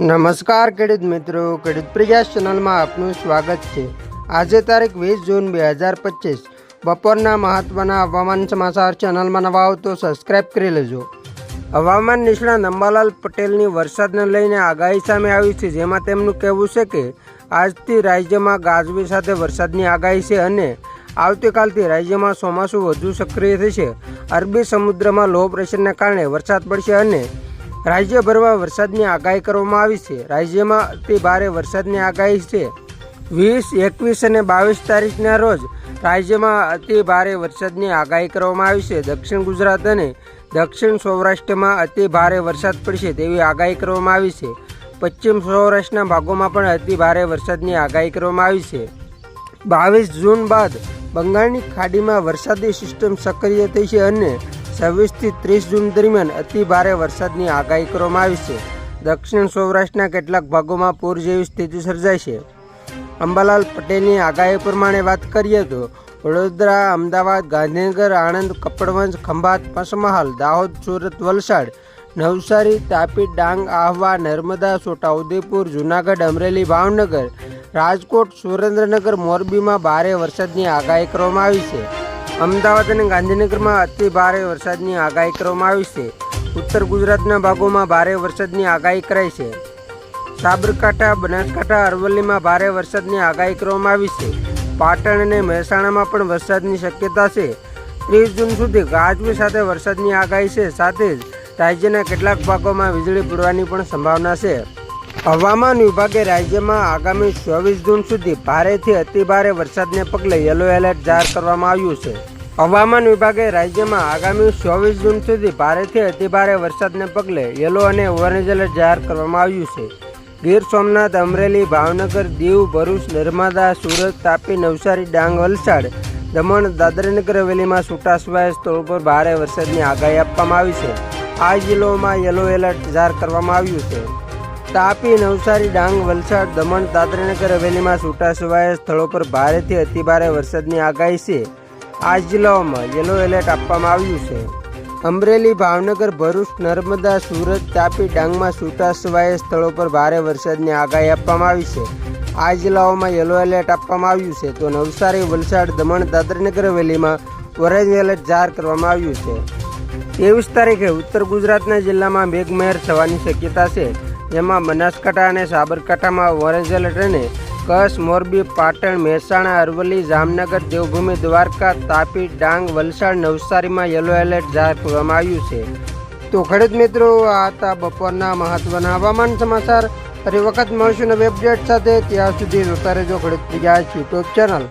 નમસ્કાર ખેડૂત મિત્રો, ખેડૂત પ્રજા ચેનલમાં આપનું સ્વાગત છે. આજે તારીખ વીસ જૂન બે હજાર પચીસ. બપોરના મહત્વના હવામાન સમાચાર ચેનલમાં નવા આવો તો સબસ્ક્રાઇબ કરી લેજો. હવામાન નિષ્ણાત અંબાલાલ પટેલની વરસાદને લઈને આગાહી સામે આવી છે, જેમાં તેમનું કહેવું છે કે, આજથી રાજ્યમાં ગાજવી સાથે વરસાદની આગાહી છે અને આવતીકાલથી રાજ્યમાં ચોમાસું વધુ સક્રિય થશે. અરબી સમુદ્રમાં લો પ્રેશરને કારણે વરસાદ પડશે અને રાજ્યભરમાં વરસાદની આગાહી કરવામાં આવી છે. રાજ્યમાં અતિ ભારે વરસાદની આગાહી છે. વીસ, એકવીસ અને બાવીસ તારીખના રોજ રાજ્યમાં અતિ ભારે વરસાદની આગાહી કરવામાં આવી છે. દક્ષિણ ગુજરાત અને દક્ષિણ સૌરાષ્ટ્રમાં અતિ ભારે વરસાદ પડશે તેવી આગાહી કરવામાં આવી છે. પશ્ચિમ સૌરાષ્ટ્રના ભાગોમાં પણ અતિ ભારે વરસાદની આગાહી કરવામાં આવી છે. બાવીસ જૂન બાદ બંગાળની ખાડીમાં વરસાદી સિસ્ટમ સક્રિય થઈ છે અને છવ્વીસથી ત્રીસ જૂન દરમિયાન અતિ ભારે વરસાદની આગાહી કરવામાં આવી છે. દક્ષિણ સૌરાષ્ટ્રના કેટલાક ભાગોમાં પૂર જેવી સ્થિતિ સર્જાઈ છે. અંબાલાલ પટેલની આગાહી પ્રમાણે વાત કરીએ તો વડોદરા, અમદાવાદ, ગાંધીનગર, આણંદ, કપડવંજ, ખંભાત, પંચમહાલ, દાહોદ, સુરત, વલસાડ, નવસારી, તાપી, ડાંગ, આહવા, નર્મદા, છોટાઉદેપુર, જૂનાગઢ, અમરેલી, ભાવનગર, રાજકોટ, સુરેન્દ્રનગર, મોરબીમાં ભારે વરસાદની આગાહી કરવામાં આવી છે. અમદાવાદ અને ગાંધીનગરમાં અતિ ભારે વરસાદની આગાહી કરવામાં આવી છે. ઉત્તર ગુજરાતના ભાગોમાં ભારે વરસાદની આગાહી કરાઈ છે. સાબરકાંઠા, બનાસકાંઠા, અરવલ્લીમાં ભારે વરસાદની આગાહી કરવામાં આવી છે. પાટણ અને મહેસાણામાં પણ વરસાદની શક્યતા છે. ત્રીસ જૂન સુધી ગાજવી સાથે વરસાદની આગાહી છે. સાથે જ રાજ્યના કેટલાક ભાગોમાં વીજળી પડવાની પણ સંભાવના છે. હવામાન વિભાગે રાજ્યમાં આગામી ચોવીસ જૂન સુધી ભારેથી અતિભારે વરસાદને પગલે યલો એલર્ટ જાહેર કરવામાં આવ્યું છે. હવામાન વિભાગે રાજ્યમાં આગામી ચોવીસ જૂન સુધી ભારેથી અતિભારે વરસાદને પગલે યલો અને ઓરેન્જ એલર્ટ જાહેર કરવામાં આવ્યું છે. ગીર સોમનાથ, અમરેલી, ભાવનગર, દીવ, ભરૂચ, નર્મદા, સુરત, તાપી, નવસારી, ડાંગ, વલસાડ, દમણ, દાદરાનગર હવેલીમાં છૂટાછવાયા સ્થળો પર ભારે વરસાદની આગાહી આપવામાં આવી છે. આ જિલ્લાઓમાં યલો એલર્ટ જાહેર કરવામાં આવ્યું છે. તાપી નવસારી ડાંગ, વલસાડ, દમણ, દાદરાનગર હવેલીમાં છૂટાછવાયા સ્થળો પર ભારેથી અતિભારે વરસાદની આગાહી છે. આ જિલ્લાઓમાં યલો એલર્ટ આપવામાં આવ્યું છે. અમરેલી, ભાવનગર, ભરૂચ, નર્મદા, સુરત, તાપી, ડાંગમાં છૂટાછવાયા સ્થળો પર ભારે વરસાદની આગાહી આપવામાં આવી છે. આ જિલ્લાઓમાં યલો એલર્ટ આપવામાં આવ્યું છે. તો નવસારી, વલસાડ, દમણ, દાદરાનગર હવેલીમાં ઓરેન્જ એલર્ટ જાહેર કરવામાં આવ્યું છે. ત્રેવીસ તારીખે ઉત્તર ગુજરાતના જિલ્લામાં મેઘમહેર થવાની શક્યતા છે. જેમાં બનાસકાંઠા અને સાબરકાંઠામાં ઓરેન્જ એલર્ટ અને કચ્છ, મોરબી, પાટણ, મહેસાણા, અરવલ્લી, જામનગર, દેવભૂમિ, દ્વારકા, તાપી, ડાંગ, વલસાડ, નવસારીમાં યલો એલર્ટ જાહેર કરવામાં આવ્યું છે. તો ખેડૂત મિત્રો, આ હતા બપોરના મહત્વના હવામાન સમાચાર. ફરી વખત મળશું નવી અપડેટ સાથે. ત્યાં સુધી જોતા રહેજો ખેડૂત બીજા યુટ્યુબ ચેનલ.